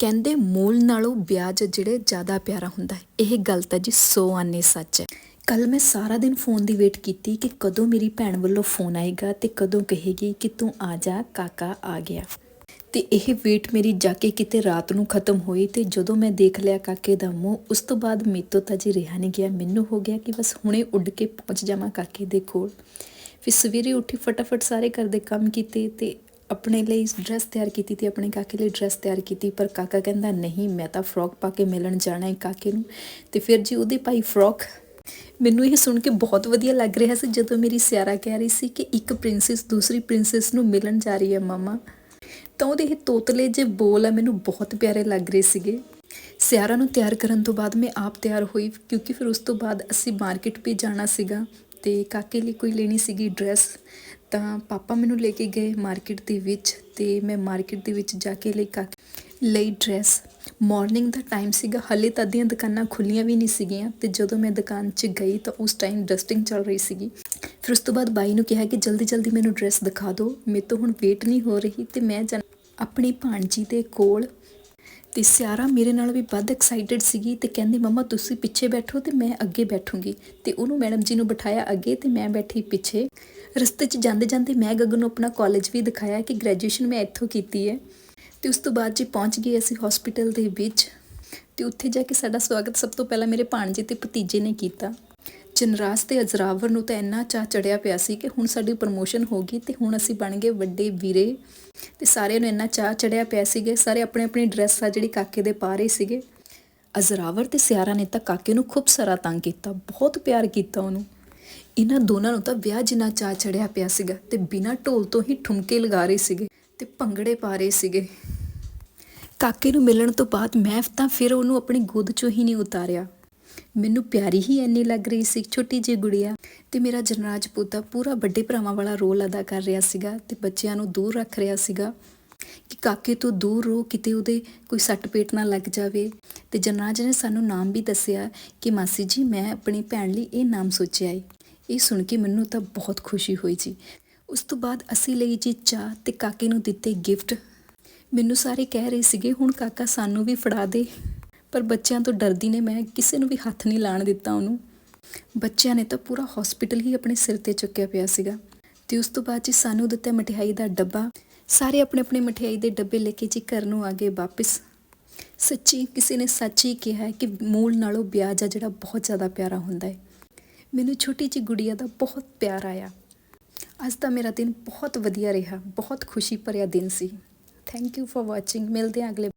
ਕਹਿੰਦੇ ਮੂਲ ਨਾਲੋਂ ਵਿਆਜ ਜਿਹੜੇ ਜ਼ਿਆਦਾ ਪਿਆਰਾ ਹੁੰਦਾ ਹੈ। ਇਹ ਗੱਲ ਤਾਂ ਜੀ ਸੌ ਆਨੇ ਸੱਚ ਹੈ। ਕੱਲ ਮੈਂ ਸਾਰਾ ਦਿਨ ਫੋਨ ਦੀ ਵੇਟ ਕੀਤੀ ਕਿ ਕਦੋਂ ਮੇਰੀ ਭੈਣ ਵੱਲੋਂ ਫੋਨ ਆਏਗਾ ਤੇ ਕਦੋਂ ਕਹੇਗੀ ਕਿ ਤੂੰ ਆ ਜਾ, ਕਾਕਾ ਆ ਗਿਆ। ਤੇ ਇਹ ਵੇਟ ਮੇਰੀ ਜਾ ਕੇ ਕਿਤੇ ਰਾਤ ਨੂੰ ਖਤਮ ਹੋਈ ਤੇ ਜਦੋਂ ਮੈਂ ਦੇਖ ਲਿਆ ਕਾਕੇ ਦਾ ਮੂੰਹ, ਉਸ ਤੋਂ ਬਾਅਦ ਮੇਤੋਂ ਤਾਂ ਜੀ ਰਿਹਾ ਨਹੀਂ ਗਿਆ। ਮੈਨੂੰ ਹੋ ਗਿਆ ਕਿ ਬਸ ਹੁਣੇ ਉੱਡ ਕੇ ਪਹੁੰਚ ਜਾਵਾਂ ਕਾਕੇ ਦੇ ਕੋਲ। ਫਿਰ ਸਵੇਰੇ ਉੱਠੀ ਫਟਾਫਟ ਸਾਰੇ ਘਰ ਦੇ ਕੰਮ ਕੀਤੇ ਤੇ ਆਪਣੇ ਲਈ ਡਰੈਸ ਤਿਆਰ ਕੀਤੀ ਤੇ ਆਪਣੇ ਕਾਕੇ ਲਈ ਡਰੈਸ ਤਿਆਰ ਕੀਤੀ, ਪਰ ਕਾਕਾ ਕਹਿੰਦਾ, ਨਹੀਂ, ਮੈਂ ਤਾਂ ਫਰੋਕ ਪਾ ਕੇ ਮਿਲਣ ਜਾਣਾ ਹੈ ਕਾਕੇ ਨੂੰ। ਤੇ ਫਿਰ ਜੀ ਉਹਦੇ ਪਾਈ ਫਰੋਕ ਮੈਨੂੰ ਇਹ ਸੁਣ ਕੇ ਬਹੁਤ ਵਧੀਆ ਲੱਗ ਰਿਹਾ ਸੀ, ਜਦੋਂ ਮੇਰੀ ਸਿਆਰਾ ਕਹਿ ਰਹੀ ਸੀ ਕਿ ਇੱਕ ਪ੍ਰਿੰਸੈਸ ਦੂਸਰੀ ਪ੍ਰਿੰਸੈਸ ਨੂੰ ਮਿਲਣ ਜਾ ਰਹੀ ਹੈ ਮਾਮਾ। ਤਾਂ ਉਹਦੇ ਇਹ ਤੋਤਲੇ ਜੇ ਬੋਲ ਆ, ਮੈਨੂੰ ਬਹੁਤ ਪਿਆਰੇ ਲੱਗ ਰਹੇ ਸੀਗੇ। ਸਿਆਰਾ ਨੂੰ ਤਿਆਰ ਕਰਨ ਤੋਂ ਬਾਅਦ ਮੈਂ ਆਪ ਤਿਆਰ ਹੋਈ, ਕਿਉਂਕਿ ਫਿਰ ਉਸ ਤੋਂ ਬਾਅਦ ਅਸੀਂ ਮਾਰਕੀਟ ਵੀ ਜਾਣਾ ਸੀਗਾ ਤੇ ਕਾਕੇ ਲਈ ਕੋਈ ਲੈਣੀ ਸੀਗੀ ਡਰੈਸ ਤਾਂ ਪਾਪਾ ਮੈਨੂੰ ਲੈ ਕੇ ਗਏ ਮਾਰਕੀਟ ਦੇ ਵਿੱਚ ਤੇ ਮੈਂ ਮਾਰਕੀਟ ਦੇ ਵਿੱਚ ਜਾ ਕੇ ਲਈ ਕਾਕੇ ਲਈ ਡਰੈਸ ਮਾਰਨਿੰਗ ਦਾ ਟਾਈਮ ਸੀਗਾ, ਹਲੇ ਤਾਂ ਅੱਧੀਆਂ ਦੁਕਾਨਾਂ ਖੁੱਲੀਆਂ ਵੀ ਨਹੀਂ ਸੀਗੀਆਂ ਤੇ ਜਦੋਂ ਮੈਂ ਦੁਕਾਨ 'ਚ ਗਈ ਤਾਂ ਉਸ ਟਾਈਮ ਡਸਟਿੰਗ ਚੱਲ ਰਹੀ ਸੀਗੀ। ਫਿਰ ਉਸ ਤੋਂ ਬਾਅਦ ਬਾਈ ਨੂੰ ਕਿਹਾ ਕਿ ਜਲਦੀ ਜਲਦੀ ਮੈਨੂੰ ਡਰੈਸ ਦਿਖਾ ਦਿਓ, ਮੇਰੇ ਤੋਂ ਹੁਣ ਵੇਟ ਨਹੀਂ ਹੋ ਰਹੀ ਤੇ ਮੈਂ ਜਾ ਆਪਣੀ ਭਾਣਜੀ ਦੇ ਕੋਲ ਤੇ ਸਿਆਰਾ ਮੇਰੇ ਨਾਲ ਵੀ ਵੱਧ ਐਕਸਾਈਟਿਡ ਸੀਗੀ ਤੇ ਕਹਿੰਦੀ, ਮੰਮਾ, ਤੁਸੀਂ ਪਿੱਛੇ ਬੈਠੋ ਤੇ ਮੈਂ ਅੱਗੇ ਬੈਠੂੰਗੀ। ਤੇ ਉਹਨੂੰ ਮੈਡਮ ਜੀ ਨੂੰ ਬਿਠਾਇਆ ਅੱਗੇ ਤੇ ਮੈਂ ਬੈਠੀ ਪਿੱਛੇ। ਰਸਤੇ 'ਚ ਜਾਂਦੇ ਜਾਂਦੇ ਮੈਂ ਗਗਨ ਨੂੰ ਆਪਣਾ ਕਾਲਜ ਵੀ ਦਿਖਾਇਆ ਕਿ ਗ੍ਰੈਜੂਏਸ਼ਨ ਮੈਂ ਇੱਥੋਂ ਕੀਤੀ ਹੈ। ਤੇ ਉਸ ਤੋਂ ਬਾਅਦ ਜੀ ਪਹੁੰਚ ਗਏ ਅਸੀਂ ਹਸਪੀਟਲ ਦੇ ਵਿੱਚ। ਤੇ ਉੱਥੇ ਜਾ ਕੇ ਸਾਡਾ ਸਵਾਗਤ ਸਭ ਤੋਂ ਪਹਿਲਾਂ ਮੇਰੇ ਭਾਣਜੇ ਤੇ ਭਤੀਜੇ ਨੇ ਕੀਤਾ। ਜਨਰਾਜ ਤੇ ਅਜ਼ਰਾਵਰ ਨੂੰ ਤਾਂ ਇੰਨਾ ਚਾਹ ਚੜਿਆ ਪਿਆ ਸੀ ਕਿ ਹੁਣ ਸਾਡੀ ਪ੍ਰਮੋਸ਼ਨ ਹੋ ਗਈ ਤੇ ਹੁਣ ਅਸੀਂ ਬਣ ਗਏ ਵੱਡੇ ਵੀਰੇ। ਤੇ ਸਾਰਿਆਂ ਨੂੰ ਇੰਨਾ ਚਾਹ ਚੜਿਆ ਪਿਆ ਸੀਗੇ, ਸਾਰੇ ਆਪਣੇ ਆਪਣੀ ਡਰੈਸ ਆ ਜਿਹੜੀ ਕਾਕੇ ਦੇ ਪਾ ਰਹੇ ਸੀਗੇ। ਅਜ਼ਰਾਵਰ ਤੇ ਸਿਆਰਾ ਨੇ ਤਾਂ ਕਾਕੇ ਨੂੰ ਖੂਬ ਸਾਰਾ ਤੰਗ ਕੀਤਾ, ਬਹੁਤ ਪਿਆਰ ਕੀਤਾ ਉਹਨੂੰ। ਇਹਨਾਂ ਦੋਨਾਂ ਨੂੰ ਤਾਂ ਵਿਆਹ ਜਿੰਨਾ ਚਾਹ ਚੜਿਆ ਪਿਆ ਸੀਗਾ ਤੇ ਬਿਨਾਂ ਢੋਲ ਤੋਂ ਹੀ ਠੁਮਕੇ ਲਗਾ ਰਹੇ ਸੀਗੇ ਤੇ ਭੰਗੜੇ ਪਾ ਰਹੇ ਸੀਗੇ। ਕਾਕੇ ਨੂੰ ਮਿਲਣ ਤੋਂ ਬਾਅਦ ਮੈਂ ਤਾਂ ਫਿਰ ਉਹਨੂੰ ਆਪਣੀ ਗੋਦ 'ਚੋਂ ਹੀ ਨਹੀਂ ਉਤਾਰਿਆ। ਮੈਨੂੰ ਪਿਆਰੀ ਹੀ ਇੰਨੀ ਲੱਗ ਰਹੀ ਸੀ, ਛੋਟੀ ਜਿਹੀ ਗੁੜੀਆ। ਤੇ ਮੇਰਾ ਜਨਰਾਜ ਪੁੱਤਾ ਪੂਰਾ ਵੱਡੇ ਭਰਾਵਾਂ ਵਾਲਾ ਰੋਲ ਅਦਾ ਕਰ ਰਿਹਾ ਸੀਗਾ ਤੇ ਬੱਚਿਆਂ ਨੂੰ ਦੂਰ ਰੱਖ ਰਿਹਾ ਸੀਗਾ ਕਿ ਕਾਕੇ ਤੋਂ ਦੂਰ ਰੋ ਕਿਤੇ ਉਹਦੇ ਕੋਈ ਸੱਟ ਪੇਟ ਨਾ ਲੱਗ ਜਾਵੇ। ਤੇ ਜਨਰਾਜ ਨੇ ਸਾਨੂੰ ਨਾਮ ਵੀ ਦੱਸਿਆ ਕਿ ਮਾਸੀ ਜੀ, ਮੈਂ ਆਪਣੀ ਭੈਣ ਲਈ ਇਹ ਨਾਮ ਸੋਚਿਆ ਏ। ਇਹ ਸੁਣ ਕੇ ਮੈਨੂੰ ਤਾਂ ਬਹੁਤ ਖੁਸ਼ੀ ਹੋਈ ਜੀ। ਉਸ ਤੋਂ ਬਾਅਦ ਅਸੀਂ ਲਈ ਜੀ ਚਾਹ ਤੇ ਕਾਕੇ ਨੂੰ ਦਿੱਤੇ ਗਿਫਟ। ਮੈਨੂੰ ਸਾਰੇ ਕਹਿ ਰਹੇ ਸੀਗੇ, ਹੁਣ ਕਾਕਾ ਸਾਨੂੰ ਵੀ ਫੜਾ ਦੇ। ਪਰ ਬੱਚਿਆਂ ਤੋਂ ਡਰਦੀ ਨੇ ਮੈਂ ਕਿਸੇ ਨੂੰ ਵੀ ਹੱਥ ਨਹੀਂ ਲਾਣ ਦਿੱਤਾ ਉਹਨੂੰ। ਬੱਚਿਆਂ ਨੇ ਤਾਂ ਪੂਰਾ ਹਸਪੀਟਲ ਹੀ ਆਪਣੇ ਸਿਰ ਤੇ ਚੁੱਕਿਆ ਪਿਆ ਸੀਗਾ। ਤੇ ਉਸ ਤੋਂ ਬਾਅਦ ਜੀ ਸਾਨੂੰ ਦਿੱਤਾ ਮਠਿਆਈ ਦਾ ਡੱਬਾ। ਸਾਰੇ ਆਪਣੇ ਆਪਣੇ ਮਠਿਆਈ ਦੇ ਡੱਬੇ ਲੈ ਕੇ ਜੀ ਘਰ ਨੂੰ ਆ ਗਏ ਵਾਪਿਸ। ਸੱਚੀ ਕਿਸੇ ਨੇ ਸੱਚ ਹੀ ਕਿਹਾ ਹੈ ਕਿ ਮੂਲ ਨਾਲੋਂ ਵਿਆਜ ਆ ਜਿਹੜਾ ਬਹੁਤ ਜ਼ਿਆਦਾ ਪਿਆਰਾ ਹੁੰਦਾ ਹੈ। ਮੈਨੂੰ ਛੋਟੀ ਜਿਹੀ ਗੁੜੀਆ ਦਾ ਬਹੁਤ ਪਿਆਰ ਆਇਆ। ਅੱਜ ਦਾ ਮੇਰਾ ਦਿਨ ਬਹੁਤ ਵਧੀਆ ਰਿਹਾ, ਬਹੁਤ ਖੁਸ਼ੀ ਭਰਿਆ ਦਿਨ ਸੀ। ਥੈਂਕ ਯੂ ਫॉर ਵਾਚਿੰਗ ਮਿਲਦੇ ਹਾਂ ਅਗਲੇ